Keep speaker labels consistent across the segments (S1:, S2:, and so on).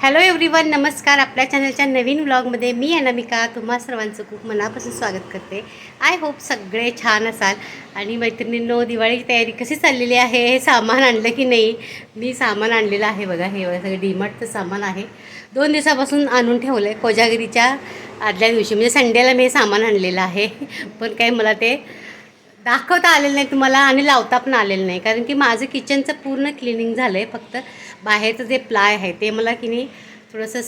S1: Hello everyone नमस्कार. आपल्या चॅनलच्या नवीन व्लॉगमध्ये मी अनामिका तुम्हा सर्वांचं खूप मनापासून स्वागत करते. आय होप सगळे छान असाल. आणि मैत्रिणींनो दिवाळीची तयारी कशी चाललेली आहे? हे सामान आणलं की नाही? मी सामान आणलेलं आहे बघा. हे सगळं डीमार्टचं सामान आहे. दोन दिवसापासून आणून ठेवलं आहे कोजागिरीच्या आदल्या दिवशी. म्हणजे संडेला मी हे सामान आणलेलं आहे. पण काय मला ते दाखवता आलेलं नाही तुम्हाला आणि लावता पण आलेलं नाही. कारण की माझं किचनचं पूर्ण क्लिनिंग झालं आहे फक्त बाहेरचं जे प्लाय आहे ते मला की नाही थोडंसं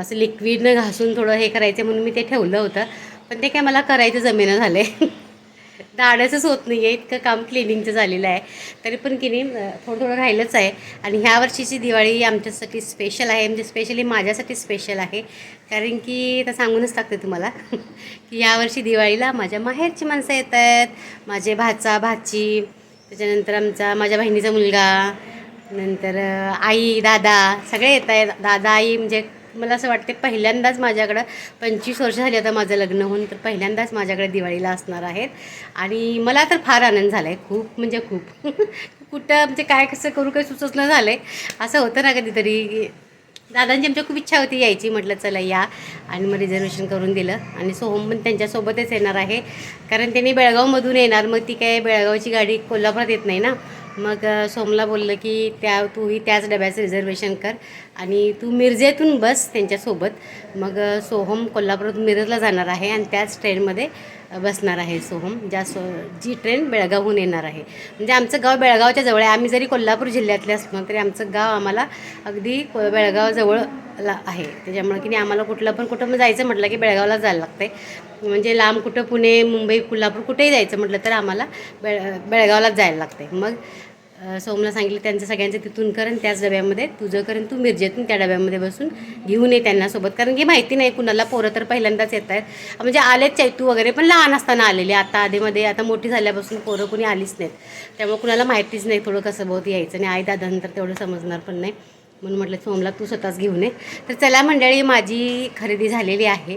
S1: असं लिक्विडनं घासून थोडं हे करायचं म्हणून मी ते ठेवलं होतं. पण ते काय मला करायचं जमेनं झालं आहे धाडसच होत नाही आहे इतकं काम क्लिनिंगचं झालेलं आहे. तरी पण की नाही थोडं थोडं राहिलंच आहे. आणि ह्या वर्षीची दिवाळी आमच्यासाठी स्पेशल आहे. म्हणजे स्पेशली माझ्यासाठी स्पेशल आहे. कारण की तर सांगूनच टाकते तुम्हाला. की यावर्षी दिवाळीला माझ्या माहेरची माणसं येत आहेत माझे भाचा भाची त्याच्यानंतर आमचा माझ्या बहिणीचा मुलगा नंतर आई दादा सगळे येत आहेत. दादा आई म्हणजे मला असं वाटते पहिल्यांदाच माझ्याकडं पंचवीस वर्ष झाली आता माझं लग्न होऊन तर पहिल्यांदाच माझ्याकडे दिवाळीला असणार आहेत. आणि मला तर फार आनंद झाला आहे खूप म्हणजे खूप. कुठं म्हणजे काय कसं करू काही सुचलं न झालं आहे असं होतं ना कधीतरी. दादांची आमच्या खूप इच्छा होती यायची म्हटलं चला या. आणि मग रिझर्वेशन करून दिलं. आणि सोहम पण त्यांच्यासोबतच येणार आहे. कारण त्यांनी बेळगावमधून येणार मग ती काय बेळगावची गाडी कोल्हापुरात येत नाही ना. मग सोमला बोललं की त्या तूही त्याच डब्याचं रिझर्वेशन कर आणि तू मिरजेतून बस त्यांच्यासोबत मग सोहम कोल्हापूरातून मिरजला जाणार आहे आणि त्याच ट्रेनमध्ये बसणार आहे सोहम ज्या सो जी ट्रेन बेळगावहून येणार आहे. म्हणजे आमचं गाव बेळगावच्या जवळ आहे. आम्ही जरी कोल्हापूर जिल्ह्यातले असलो तरी आमचं गाव आम्हाला अगदी को- बेळगावजवळ ला आहे. त्याच्यामुळे की नाही आम्हाला कुठलं पण कुठं मग जायचं म्हटलं की बेळगावला जायला लागते म्हणजे लांब कुठं पुणे मुंबई कोल्हापूर कुठेही जायचं म्हटलं तर आम्हाला बेळ बेळगावलाच जायला लागते मग सोमला सांगितलं त्यांचं सगळ्यांचं तिथून कर आणि त्याच डब्यामध्ये तुझं कर तू मिरजेतून त्या डब्यामध्ये बसून घेऊन ये त्यांना सोबत. कारण की माहिती नाही कुणाला पोरं तर पहिल्यांदाच येत आहेत. म्हणजे आलेच चैतू वगैरे पण लहान असताना आलेले आता आधीमध्ये आता मोठी झाल्यापासून पोरं कुणी आलीच नाहीत. त्यामुळे कुणाला माहितीच नाही थोडं कसं बहुत यायचं आणि आई दादानंतर तेवढं समजणार पण नाही. म्हणून म्हटलं सोमला तू स्वतःच घेऊन ये. तर चला मंडळी माझी खरेदी झालेली आहे.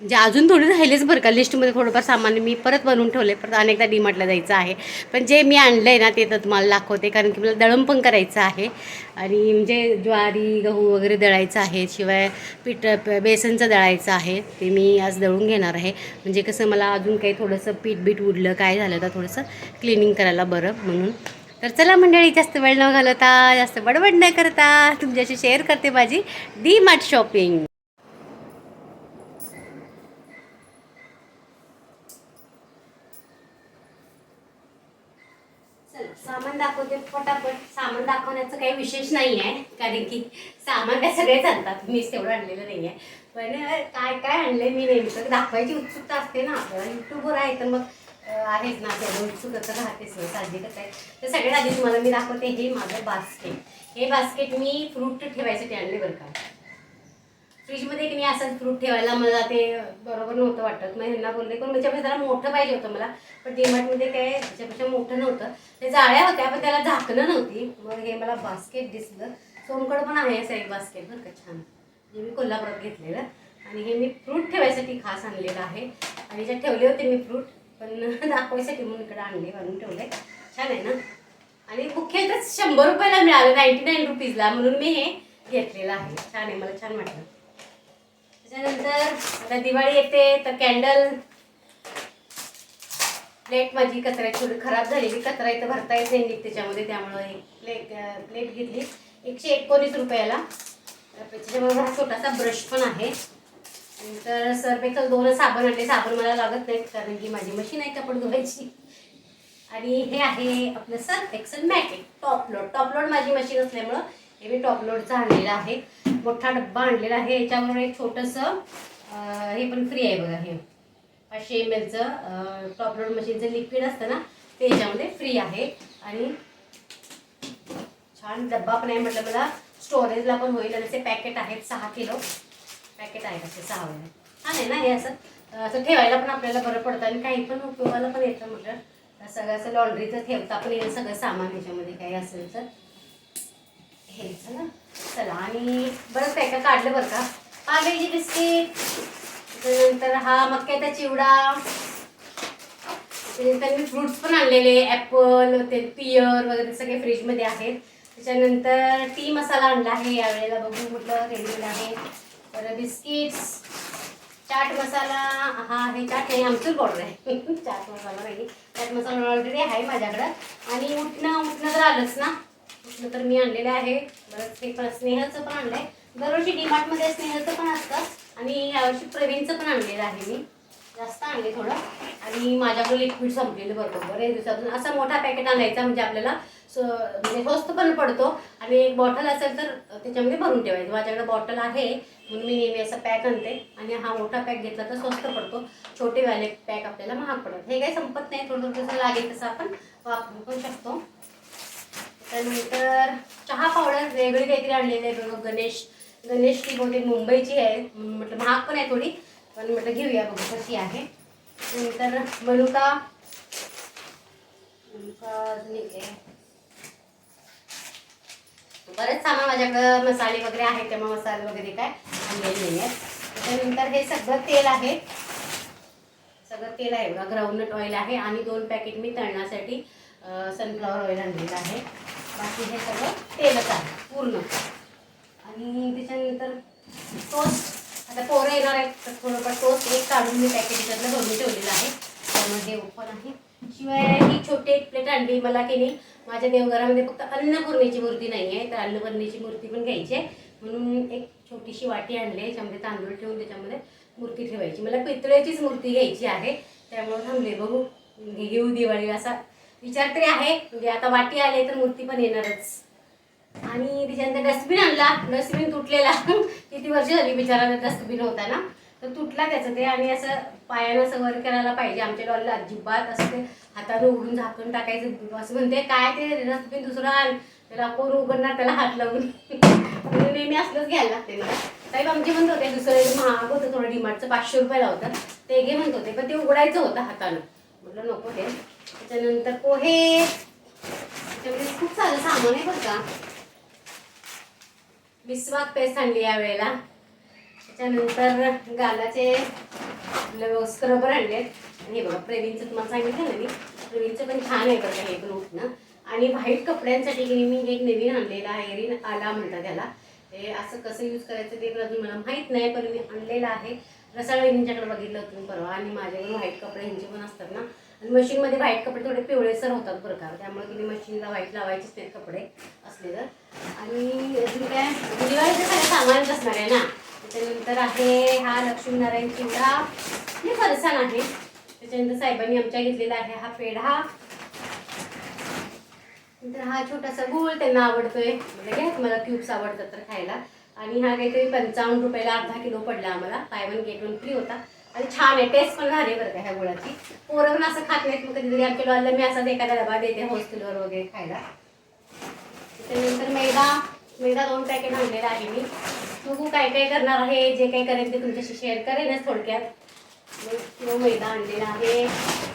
S1: म्हणजे अजून थोडी राहिलेच बरं का लिस्टमध्ये थोडंफार सामान. मी परत बनवून ठेवले परत अनेकदा डीमार्टला जायचं आहे. पण जे मी आणलं आहे ना ते तर तुम्हाला दाखवते. कारण की मला दळण पण करायचं आहे. आणि म्हणजे ज्वारी गहू वगैरे दळायचं आहे शिवाय पीठ प- बेसनचं दळायचं आहे ते मी आज दळून घेणार आहे. म्हणजे कसं मला अजून काही थोडंसं पीठ बीठ उडलं काय झालं तर थोडंसं क्लिनिंग करायला बरं म्हणून. तर चला मंडळी जास्त वेळ न घालवता जास्त बडबड न करता तुमच्याशी शेअर करते माझी डी मार्ट शॉपिंग चला, सामान दाखवते पटापट सामान दाखवण्याचं काही विशेष नाही आहे कारण की सामान काय सगळेच आणतात. मीच तेवढं आणलेलं नाही आहे पण काय काय आणले मी नेमकं दाखवायची उत्सुकता असते ना. आपल्याला युट्यूबवर आहे तर मग आहेच ना. तेवढं उत्सुकता राहतेच ना साहजिकच आहे तर सगळ्यात आधी तुम्हाला मी दाखवते हे माझं बास्केट हे बास्केट मी फ्रूट ठेवायसाठी आणले बरं का. फ्रीजमध्ये की नाही असंच फ्रूट ठेवायला मला ते बरोबर नव्हतं वाटत. मग ह्यांना बोलले पण त्याच्यापेक्षा जरा मोठं पाहिजे होतं मला. पण डीमार्टमध्ये काय त्याच्यापेक्षा मोठं नव्हतं. ते जाळ्या होत्या पण त्याला झाकणं नव्हती. मग हे मला बास्केट दिसलं. सोमकडं पण आहे असं एक बास्केट बरं का छान. जे मी कोल्हापुरात घेतलेलं. आणि हे मी फ्रूट ठेवायसाठी खास आणलेलं आहे. आणि ज्यात ठेवले होते मी फ्रूट पण दाखवायसाठी म्हणून इकडे आणले आणून ठेवले. छान आहे ना? आणि मुख्यतः शंभर रुपयाला मिळालं नाईन्टी नाईन रुपीजला म्हणून मी हे घेतलेलं आहे. छान आहे मला छान वाटलं. त्याच्यानंतर आता दिवाळी येते तर कॅन्डल प्लेट माझी कचऱ्याची थोडी खराब झालेली कचरा इथं भरता येत नाही नीट त्याच्यामध्ये त्यामुळं एक प्लेट प्लेट घेतली. एकशे एकोणीस रुपयाला. तर त्याच्यामुळे हा छोटासा ब्रश पण आहे. नंतर सर्फ दोन साबण आणले साबण मला लागत नाहीत कारण की माझी मशीन आहे कपड धुवायची. आणि हे आहे आपलं Surf Excel Matic top load top load माझी मशीन असल्यामुळं हे मी टॉप आणलेला आहे. मोठा डब्बा आणलेला आहे. याच्याबरोबर एक छोटंसं हे पण फ्री आहे बघा हे. पाचशे एम एलचं टॉप लोड मशीनचं लिक्विड असतं ना ते याच्यामध्ये फ्री आहे. आणि छान डब्बा पण आहे. म्हटलं मला स्टोरेजला पण होईल. आणि ते पॅकेट आहेत सहा किलो. पॅकेट आहेत असे सहा वेळा छान आहे ना हे असं? असं ठेवायला पण आपल्याला बरं पडतं. आणि काही पण उपयोगाला पण येतं म्हटलं. सगळं असं लॉन्ड्रीचं ठेवता पण येईल. सगळं सामान ह्याच्यामध्ये काही असेल तर. हे चला चला आणि बरं काय काय काढलं बरं का? पार्लेजी बिस्किट त्याच्यानंतर हा मक्याचा चिवडा त्याच्यानंतर मी फ्रुट्स पण आणलेले ॲपल ते पियर वगैरे सगळे फ्रीजमध्ये आहेत. त्याच्यानंतर टी मसाला आणला आहे यावेळेला बघून म्हटलं रेडीमेड आहे. तर बिस्किट्स चाट मसाला हा आहे चाट नाही आमचूर पावडर आहे. चाट मसाला नाही चाट मसाला ऑलरेडी आहे माझ्याकडं. आणि उठणं उठणं तर आलंच ना? म्हटलं तर मी आणलेलं आहे. बरंच हे पण स्नेहाचं पण आणलं आहे दरवर्षी डीमार्टमध्ये स्नेहाचं पण असतं. आणि यावर्षी प्रवीणचं पण आणलेलं आहे मी. जास्त आणले थोडं. आणि माझ्याकडे लिक्विड संपलेलं बरोबर. एक दिवसातून असा मोठा पॅकेट आणायचा म्हणजे आपल्याला स म्हणजे स्वस्त पण पडतो. आणि एक बॉटल असेल तर त्याच्यामध्ये भरून ठेवायचं. माझ्याकडे बॉटल आहे. म्हणून मी नेहमी असं पॅक आणते. आणि हा मोठा पॅक घेतला तर स्वस्त पडतो. छोटेवाले पॅक आपल्याला महाग पडत हे काही संपत नाही. थोडं थोडं जसं लागेल तसं आपण वापरू पण शकतो. त्यानंतर चहा पावडर वेगळी काहीतरी आणलेली आहे बघ गणेश गणेश ती बहुतेक मुंबईची आहे. म्हटलं महाग पण आहे थोडी पण म्हटलं घेऊया बघू कशी आहे. नंतर मनुका मनुका ठीक आहे. बरंच सामान माझ्याकडं मसाले वगैरे आहेत त्यामुळे मसाले वगैरे काय आणलेले नाही आहेत त्याच्यानंतर हे सगळं तेल आहे. सगळं तेल आहे बघा ग्राउंडनट ऑइल आहे आणि दोन पॅकेट मी तळण्यासाठी सनफ्लॉवर ऑइल आणलेलं आहे. बाकी हे सगळं तेलच आहे पूर्ण. आणि त्याच्यानंतर टोस्ट आता पोरं येणार आहेत तर थोडंफार टोस्ट एक काढून मी पॅकेटच्यातलं भरून ठेवलेलं आहे. त्यामध्ये ओपन आहे. शिवाय ही छोटी एक प्लेट आणली मला की नाही माझ्या देवघरामध्ये फक्त अन्नपूर्णेची मूर्ती नाही आहे तर अन्नपूर्णेची मूर्ती पण घ्यायची आहे. म्हणून एक छोटीशी वाटी आणली आहे त्याच्यामध्ये तांदूळ ठेवून त्याच्यामध्ये मूर्ती ठेवायची. मला पितळेचीच मूर्ती घ्यायची आहे त्यामुळे थांबले बघू. घेऊ दिवाळी असा विचार तरी आहे. म्हणजे आता वाटी आले तर मूर्ती पण येणारच. आणि त्याच्यानंतर डस्टबिन आणला. डस्टबिन तुटलेला. किती वर्ष झाली बिचारा डस्टबिन होता ना? तर तुटला त्याचं ते आणि असं पायानं असं वर करायला पाहिजे. आमच्या डॉलला अजिबात असं ते हातानं उघडून झाकून टाकायचं असं म्हणते. काय ते डस्टबिन दुसरं आण. त्याला कोण उघडणार त्याला हात लावून? म्हणून नेहमी असलंच घ्यायला लागते मला साहेब आमचे म्हणत होते दुसरं महाग होतं थोडं डिमार्टचं पाचशे रुपयाला होतं. ते घे म्हणत होते पण ते उघडायचं होतं हातानं. म्हटलं नको ते त्याच्यानंतर पोहे. त्याच्यामध्ये खूप सारं सामान आहे बरं का. विस्वाक पेस्ट आणली या वेळेला. त्याच्यानंतर गालाचे स्क्रबर आणले आणि हे बघा प्रवीणचं तुम्हाला सांगितलं ना मी. प्रवीणचं पण छान आहे बरं का हे पण उठणं. आणि व्हाईट कपड्यांसाठी की मी एक नवीन आणलेला आहे. एरिन आला म्हणतात त्याला हे असं कसं यूज करायचं ते पण अजून मला माहीत नाही पण मी आणलेलं आहे. रसाळ वहिनींच्याकडे बघितलं होतं परवा. आणि माझ्याकडे व्हाईट कपडे ह्यांचे पण असतात ना. आणि मशीनमध्ये व्हाईट कपडे थोडे पिवळेसर होतात बरं का. त्यामुळे तुम्ही मशीनला व्हाईट लावायचेच ते कपडे असले तर आणि अजून काय? दिवाळीचं सगळं सामानच असणार आहे ना. त्याच्यानंतर आहे हा लक्ष्मीनारायण चिवडा. हे फरसाण आहे. त्याच्यानंतर साहेबांनी आमच्या घेतलेला आहे हा पेढा. नंतर हा छोटासा गुळ त्यांना आवडतोय. म्हणजे घ्या तुम्हाला क्यूब्स आवडतात तर खायला. आणि हा काहीतरी पंचावन्न रुपयाला अर्धा किलो पडला आम्हाला. Buy one get one free होता. आणि छान आहे. टेस्ट पण झाली बरं का ह्या गुळाची. पोरं पण असं खात नाहीत मग कधीतरी आमच्या लॉलला मी असाच एखादा डबा देते हॉस्टेलवर वगैरे खायला. त्याच्यानंतर मैदा मैदा दोन पॅकेट आणलेला आहे मी. बघू काय काय करणार आहे जे काही करेन ते तुमच्याशी शेअर करेनच थोडक्यात. एक किलो मैदा आणलेला आहे.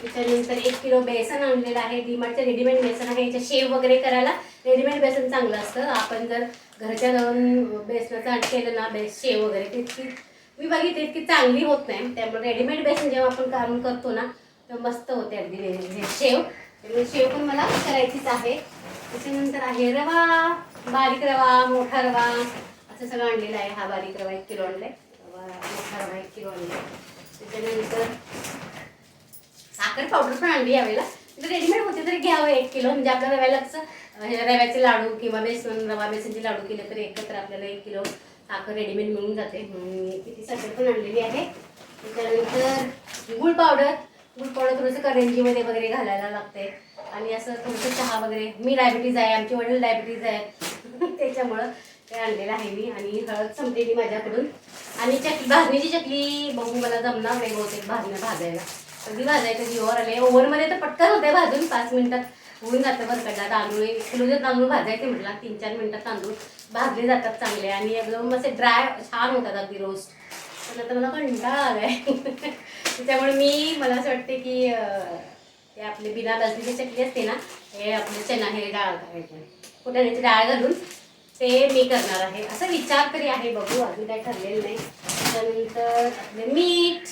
S1: त्याच्यानंतर एक किलो बेसन आणलेलं आहे. डीमार्टचं रेडीमेड बेसन आहे. याच्या शेव वगैरे करायला रेडीमेड बेसन चांगलं असतं. आपण जर घरच्या जाऊन बेसनाचं केलं ना बेस शेव वगैरे ते मी बघितली इतकी चांगली होत नाही. त्यामुळे रेडीमेड बेसन जेव्हा आपण काढून करतो ना तर मस्त होते अगदी. शेव. त्यामुळे शेव पण मला करायचीच आहे. त्याच्यानंतर आहे रवा. बारीक रवा मोठा रवा. असं सगळं आणलेलं आहे. हा बारीक रवा एक किलो आणलाय. रवा मोठा रवा एक किलो आणलाय. त्याच्यानंतर साखर पावडर पण आणली यावेळेला. म्हणजे रेडीमेड होते तरी घ्यावं एक किलो. म्हणजे आपल्या रव्याला कसं रव्याचे लाडू किंवा बेसन रवा बेसनचे लाडू केले तर एकत्र आपल्याला एक किलो. साखर रेडीमेड मिळून जाते. म्हणून मी किती साखर पण आणलेली आहे. त्याच्यानंतर गुळ पावडर गुळ पावडर थोडंसं करंजीमध्ये वगैरे घालायला लागते. आणि असं थोडंसं चहा वगैरे. मी डायबिटीज आहे आमचे वडील डायबिटीज आहे. त्याच्यामुळं ते आणलेलं आहे मी. आणि हळद संपलेली माझ्याकडून. आणि चकली भाजणीची चकली. बघू मला जमणार नाही बहुतेक भाजणं भाजायला. कधी भाजायचं? जीवावर आले ओव्हनमध्ये तर पटकन होते भाजून पाच मिनिटात. होऊन जातं का. तांदूळ एक किलोचे तांदूळ भाजायचे म्हटलं तीन चार मिनटात तांदूळ भाजले जातात चांगले आणि एकदम असे ड्राय छान होतात अगदी रोस्ट पण आता मला कंटाळा आलाय. त्याच्यामुळे मी मला असं वाटते की हे ते आपले बिना भाजणीची चकली असते ना हे आपले चना हे डाळ फुटाण्याची डाळ घालून ते मी करणार आहे. असा विचार तरी आहे बघू अजून काही ठरलेलं नाही. त्यानंतर आपले मीठ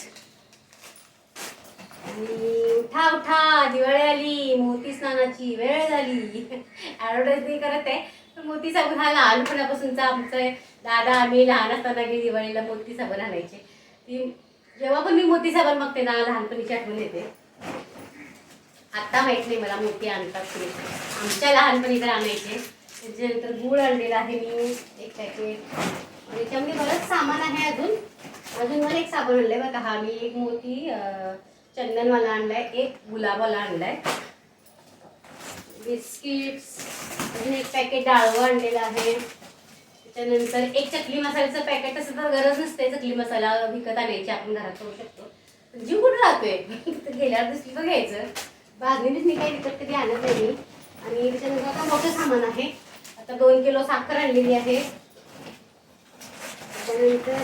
S1: आणि उठा उठा दिवाळी आली मोती स्नानाची वेळ झाली. ॲडव्हर्टाईज नाही करत आहे. तर मोती साबण हा लहानपणापासूनचा आमचं दादा आम्ही लहान असताना की दिवाळीला मोती साबण आणायचे. ती जेव्हा पण मी मोती साबण बघते ना लहानपणीची आठवण येते. आत्ता माहीत नाही मला मोती आणतात ते आमच्या लहानपणी तर आणायचे. त्याच्यानंतर गूळ आणलेला आहे मी एक पॅकेट आणि त्याच्यामध्ये बरंच सामान आहे अजून. अजून मला एक साबण आणलं आहे बघा. हा मी एक मोती चंदनवाला आणलाय एक गुलाबवाला आणलाय. बिस्किट्स अजून एक पॅकेट डाळवं आणलेलं आहे. त्याच्यानंतर एक चकली मसाल्याचं पॅकेट असं तर गरज नसते चकली मसाला विकत आणायची आपण घरात करू शकतो. जीव कुठं राहतोय? तर गेल्यावर दिसली तर घ्यायचं. भाजणीच मी काही विकत कधी आणत नाही. आणि त्याच्यानंतर आता मोठं सामान आहे. आता दोन किलो साखर आणलेली आहे. त्याच्यानंतर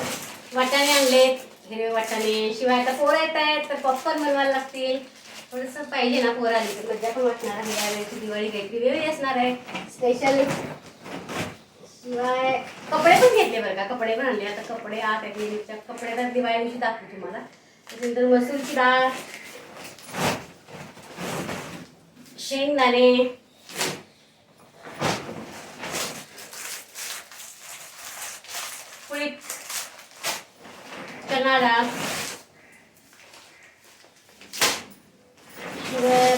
S1: वाटाणे आणलेत. हिरवे वाटाणे. शिवाय आता पोरं येत आहेत तर पॉपकॉर्न बनवायला लागतील. थोडंसं पाहिजे ना पोरं आली तर मजा पण वाटणार आहे. यावेळेची दिवाळी काहीतरी वेगळी असणार आहे. स्पेशल शिवाय कपडे पण घेतले बरं का? कपडे पण आणले. आता कपडे आत आहेत कपडे तर दिवाळी दिवशी दाखवू तुम्हाला. त्याच्यानंतर मसूरची डाळ शेंगदाणे कुळीत चणा डाळ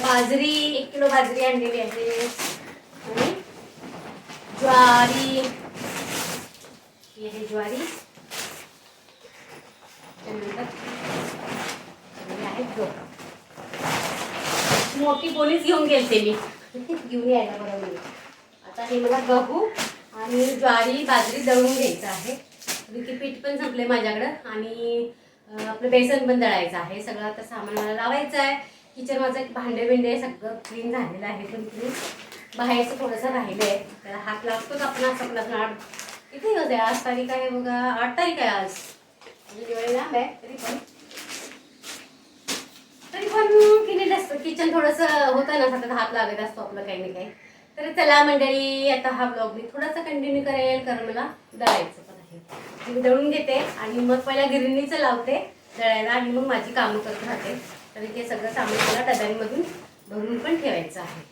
S1: बाजरी एक किलो बाजरी आणलेली आहे. आणि ज्वारी. ही आहे ज्वारी. त्यानंतर आहे गहू. मोठी पोलीस घेऊन गेलते मी. घेऊन यायला बरोबर आता हे मला गहू आणि ज्वारी बाजरी दळून घ्यायचं आहे. की पीठ पण संपले माझ्याकडं. आणि आपलं बेसन पण दळायचं आहे. सगळं आता सामान मला लावायचं आहे. किचन माझं एक भांडे बिंडे सगळं क्लीन झालेलं आहे पण क्लीन बाहेरचं थोडंसं राहिलं आहे त्याला हात लागतोच आपण असं आपला आठ किती होते आज तारीख आहे बघा. आठ तारीख आहे आज. म्हणजे दिवाळी लांब आहे. तरी पण. तरी पण केलेलं असतं किचन थोडंसं होतं ना सतत हात लागत असतो आपलं काही ना काही. तर चला मंडळी आता हा ब्लॉग मी थोडासा कंटिन्यू करेल. कारण मला दळायचं मी दळून घेते आणि मग पहिल्या गिरणीचं लावते दळायला आणि मग माझी कामं करत राहते. तर ते सगळं सामान मला डब्यांमधून भरून पण ठेवायचं आहे.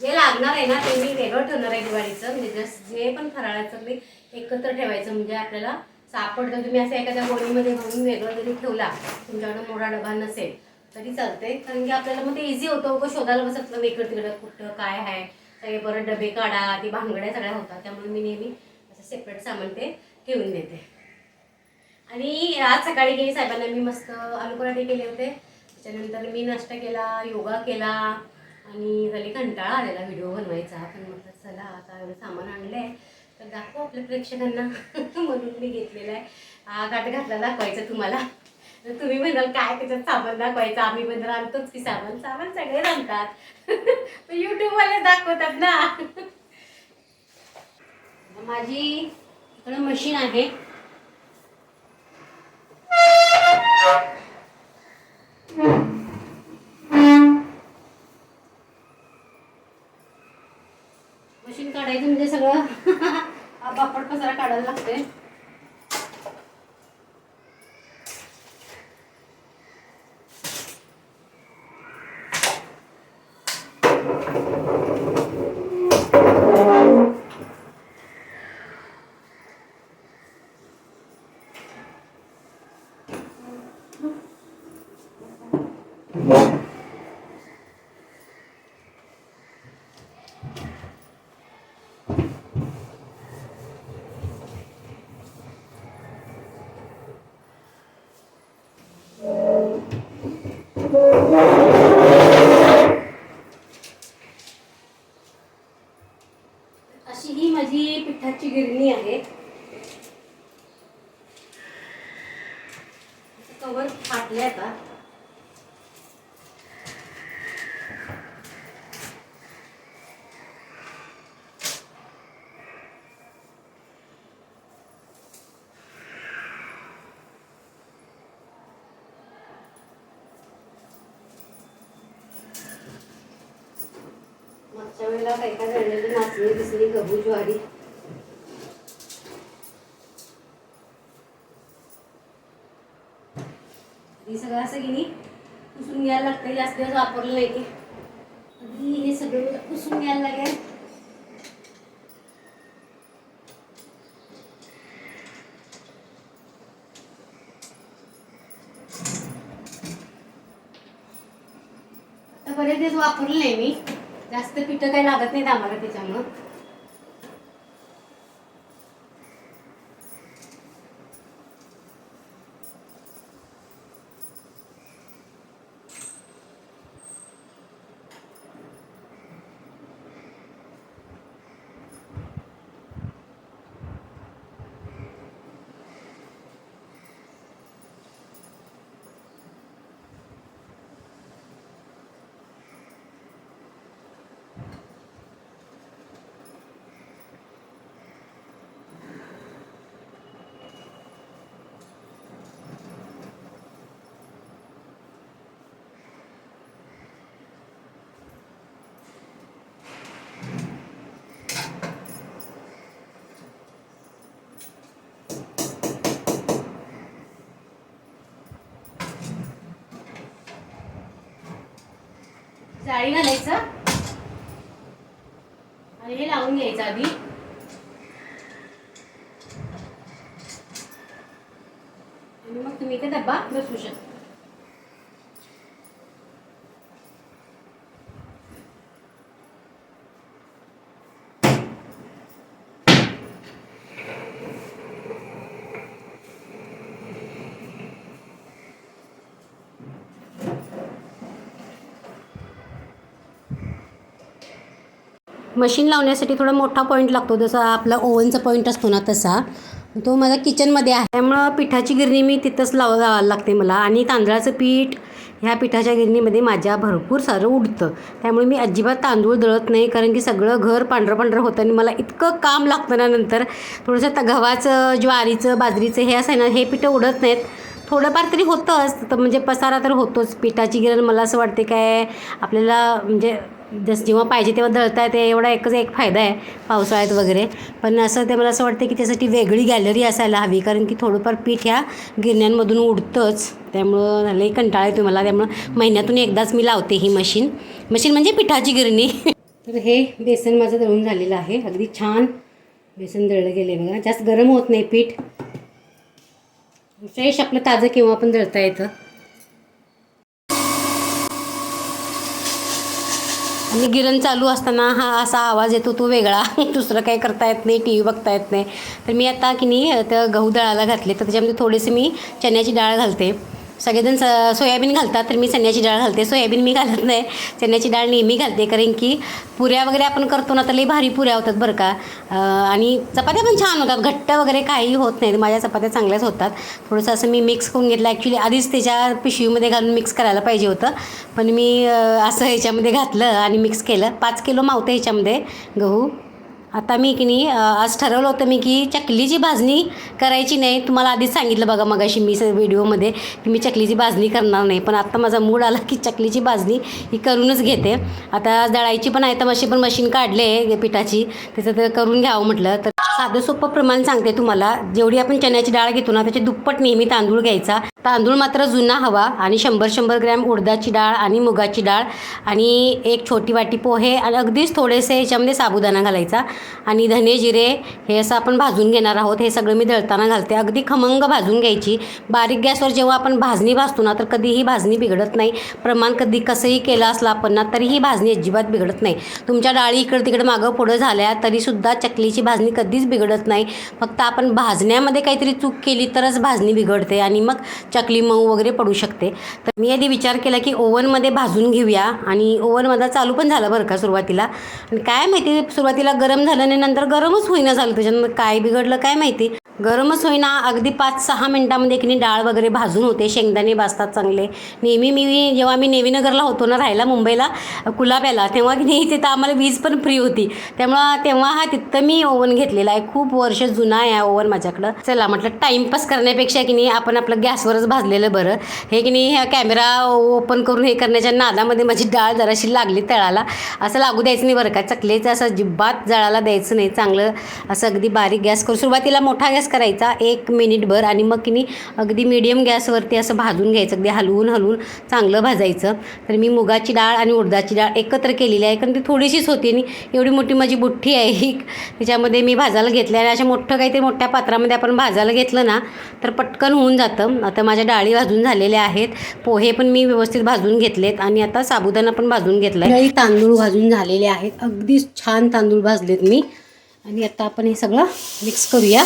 S1: जे लागणार आहे ना ते मी वेगळं ठेवणार आहे दिवाळीचं. म्हणजे जस्ट जे पण फराळाचं मी एकत्र ठेवायचं म्हणजे आपल्याला सापडतं तुम्ही असं एखाद्या गोळीमध्ये भरून वेगळं जरी ठेवला तुमच्याकडे मोठा डबा नसेल तरी चालते कारण की आपल्याला मग ते इझी होतं. उगं शोधायला बसत नाही. इकडं तिकडं कुठं काय आहे. सगळे परत डबे काढा. ती भांगड्या सगळ्या होतात. त्यामुळे मी नेहमी सेपरेट सामान ते ठेवून देते. आणि आज सकाळी गेली साहेबांना मी मस्त आलू पराठे केले होते. त्याच्यानंतर मी नाश्ता केला योगा केला आणि झाली कंटाळा आलेला व्हिडिओ बनवायचा. पण म्हटलं चला आता एवढं सामान आणलं आहे तर दाखवू आपल्या प्रेक्षकांना. म्हणून मी घेतलेलं आहे. गाठ घातला दाखवायचं तुम्हाला. तर तुम्ही म्हणाल काय त्याच्यात साबण दाखवायचं? आम्ही म्हणाल आणतोच की साबण साबण सगळे आणतात यूट्यूबवाले दाखवतात ना. माझी इकडं मशीन आहे मशीन काढायचं म्हणजे सगळं हा पापड पसारा काढायला लागतोय you ही माझी पिठाची गिरणी आहे कवर फाटले आता. मागच्या वेळेला काही काय झालेली नाचणी दिसली गहू ज्वारी दिवस वापरलं आहे हे सगळं पुसून घ्यायला लागेल. आता बरेच दिवस वापरले मी. जास्त पिठं काही लागत नाहीत आम्हाला त्याच्यामुळं. जाळी घालायचं आणि हे लावून घ्यायचं आधी. आणि मग तुम्ही इथे डब्बा बसवू शकता. मशीन लावण्यासाठी थोडा मोठा पॉईंट लागतो. जसा आपला ओव्हनचा पॉईंट असतो ना तसा. तो माझा किचनमध्ये आहे. त्यामुळं पिठाची गिरणी मी तिथंच लाव लावायला लागते मला. आणि तांदळाचं पीठ ह्या पिठाच्या गिरणीमध्ये माझ्या भरपूर सारं उडतं. त्यामुळे मी अजिबात तांदूळ दळत नाही कारण की सगळं घर पांढरं पांढरं होतं आणि मला इतकं काम लागतं ना नंतर. थोडंसं त गव्हाचं ज्वारीचं बाजरीचं हे असं आहे ना हे पिठं उडत नाहीत. थोडंफार तरी होतंच. तर म्हणजे पसारा तर होतोच. पिठाची गिरण मला असं वाटते काय आपल्याला म्हणजे जस जेव्हा पाहिजे तेव्हा दळता येते एवढा एकच एक फायदा आहे पावसाळ्यात वगैरे. पण असं ते मला असं वाटतं की त्यासाठी वेगळी गॅलरी असायला हवी कारण की थोडंफार पीठ ह्या गिरण्यांमधून उडतंच. त्यामुळं लई कंटाळा येतो मला त्यामुळं महिन्यातून एकदाच मी लावते ही मशीन. मशीन म्हणजे पिठाची गिरणी. तर हे बेसन माझं दळून झालेलं आहे. अगदी छान बेसन दळलं गेले बघा. जास्त गरम होत नाही पीठ. फ्रेश आपलं ताजं केव्हा पण दळता येतं. आणि गिरण चालू असताना हा असा आवाज येतो तो वेगळा. दुसरं काही करता येत नाही टी व्ही बघता येत नाही. तर मी आता की नाही तर गहू दळाला घातले. तर त्याच्यामध्ये थोडेसे मी चण्याची डाळ घालते. सगळेजण स सोयाबीन घालतात तर मी चण्याची डाळ घालते. सोयाबीन मी घालत नाही. चण्याची डाळ नेहमी घालते कारण की पुऱ्या वगैरे आपण करतो ना तर लई भारी पुऱ्या होतात बरं का. आणि चपात्या पण छान होतात. घट्ट वगैरे काही होत नाहीत माझ्या चपात्या चांगल्याच होतात. थोडंसं असं मी मिक्स करून घेतलं. ॲक्च्युली आधीच त्याच्या पिशवीमध्ये घालून मिक्स करायला पाहिजे होतं. पण मी असं ह्याच्यामध्ये घातलं आणि मिक्स केलं. पाच किलो मावतं ह्याच्यामध्ये गहू. आता मी की नाही आज ठरवलं होतं मी की चकलीची भाजणी करायची नाही. तुम्हाला आधीच सांगितलं बघा मगाशी मी व्हिडिओमध्ये की मी चकलीची भाजणी करणार नाही. पण आत्ता माझा मूड आला की चकलीची भाजणी ही करूनच घेते. आता दळायची पण आहे तर मशी पण मशीन काढले आहे पिठाची. त्याचं तर करून घ्यावं म्हटलं तर साधं सोपं प्रमाण सांगते तुम्हाला. जेवढी आपण चण्याची डाळ घेतो ना त्याचे दुप्पट नेहमी तांदूळ घ्यायचा. तांदूळ मात्र जुना हवा आणि शंभर शंभर ग्रॅम उडदाची डाळ आणि मुगाची डाळ आणि एक छोटी वाटी पोहे आणि अगदीच थोडेसे ह्याच्यामध्ये साबुदाणा घालायचा आणि धने जिरे हे असं आपण भाजून घेणार आहोत. हे सगळं मी दळताना घालते. अगदी खमंग भाजून घ्यायची. बारीक गॅसवर जेव्हा आपण भाजणी भाजतो ना तर कधीही भाजणी बिघडत नाही. प्रमाण कधी कसंही केलं असलं आपण ना तरीही भाजणी अजिबात बिघडत नाही. तुमच्या डाळी इकडं तिकडं मागं पुढं झाल्या तरीसुद्धा चकलीची भाजणी कधीच बिघडत नाही. फक्त आपण भाजण्यामध्ये काहीतरी चूक केली तरच भाजणी बिघडते आणि मग चकली मऊ वगैरे पडू शकते. तर मी आधी विचार केला की ओव्हनमध्ये भाजून घेऊया आणि ओव्हन चालू पण झाला बरं का सुरुवातीला. आणि काय माहिती सुरुवातीला गरम झालं आणि नंतर गरमच होईना झालं त्याच्यानंतर काय बिघडलं काय माहिती? गरमच होईना. अगदी पाच सहा मिनटामध्ये की नाही डाळ वगैरे भाजून होते. शेंगदाणे भाजतात चांगले. नेहमी मी जेव्हा मी नेवीनगरला होतो ना राहायला मुंबईला कुलाब्याला तेव्हा की नाही तिथं आम्हाला वीज पण फ्री होती. त्यामुळं तेव्हा हा तिथं मी ओव्हन घेतलेला आहे. खूप वर्ष जुना आहे ओव्हन माझ्याकडं. चला म्हटलं टाईमपास करण्यापेक्षा की नाही आपण आपलं गॅसवरच भाजलेलं बरं. हे की नाही ह्या कॅमेरा ओपन करून हे करण्याच्या नादामध्ये माझी डाळ जराशी लागली तळाला. असं लागू द्यायचं नाही बरं का? चकलेचं असं जिब्बात जळाला द्यायचं नाही. चांगलं असं अगदी बारीक गॅस करून सुरुवातीला मोठा गॅस गॅस करायचा एक मिनिटभर आणि मग की नाही अगदी मीडियम गॅसवरती असं भाजून घ्यायचं अगदी हलवून हलवून चांगलं भाजायचं. तर मी मुगाची डाळ आणि उडदाची डाळ एकत्र केलेली आहे कारण ती थोडीशीच होती आणि एवढी मोठी माझी बुठ्ठी आहे. ही त्याच्यामध्ये मी भाजायला घेतल्या आणि अशा मोठं काहीतरी मोठ्या पात्रामध्ये आपण भाजायला घेतलं ना तर पटकन होऊन जातं. आता माझ्या डाळी भाजून झालेल्या आहेत. पोहे पण मी व्यवस्थित भाजून घेतलेत आणि आता साबुदाणा पण भाजून घेतला आहे तांदूळ भाजून झालेले आहेत. अगदी छान तांदूळ भाजलेत मी. आणि आता आपण हे सगळं मिक्स करूया.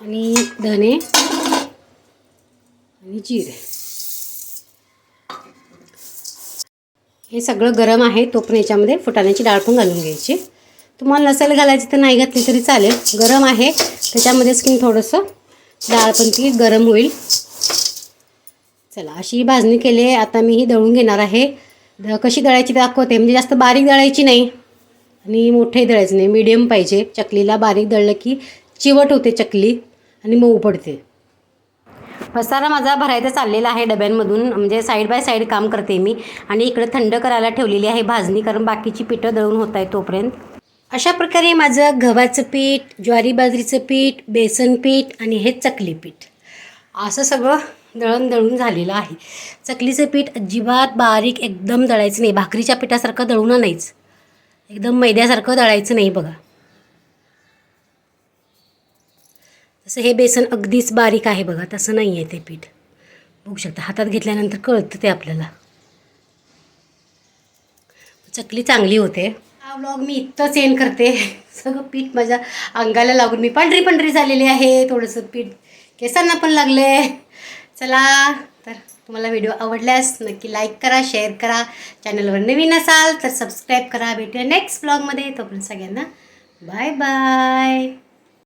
S1: आणि धने आणि जिरे. हे सगळं गरम आहे तोपर्यंत याच्यामध्ये फुटाण्याची डाळ पण घालून घ्यायची. तुम्हाला नसेल घालायची तर नाही घातली तरी चालेल. गरम आहे. त्याच्यामध्येच की थोडंसं डाळ पण ती गरम होईल. चला अशी भाजणी केली आहे. आता मी ही दळून घेणार आहे. द कशी दळायची दाखवते. म्हणजे जास्त बारीक दळायची नाही. आणि मोठे दळायचं नाही मीडियम पाहिजे. चकलीला बारीक दळलं की चिवट होते चकली आणि मऊ पडते. पसारा माझा भरायचा चाललेला आहे डब्यांमधून. म्हणजे साईड बाय साईड काम करते मी. आणि इकडे थंड करायला ठेवलेली आहे भाजणी कारण बाकीची पिठं दळून होत आहे तोपर्यंत. अशा प्रकारे माझं गव्हाचं पीठ ज्वारी बाजरीचं पीठ बेसन पीठ आणि हे चकली पीठ. असं सगळं दळण दळून झालेलं आहे. चकलीचं पीठ अजिबात बारीक एकदम दळायचं नाही. भाकरीच्या पिठासारखं दळून नाहीच एकदम मैद्यासारखं दळायचं नाही बघा. तसं हे बेसन अगदीच बारीक आहे बघा तसं नाही आहे ते पीठ. बघू शकता हातात घेतल्यानंतर कळतं ते आपल्याला. चकली चांगली होते. हा व्लॉग मी इतकंच एंड करते. सगळं पीठ माझ्या अंगाला लागून मी पांढरी पांढरी झालेली आहे थोडंसं पीठ केसांना पण लागले चला. तुम्हाला व्हिडिओ आवडल्यास नक्की लाईक करा शेअर करा. चॅनलवर नवीन असाल तर सबस्क्राईब करा. भेटूया नेक्स्ट ब्लॉगमध्ये तोपर्यंत सगळ्यांना बाय बाय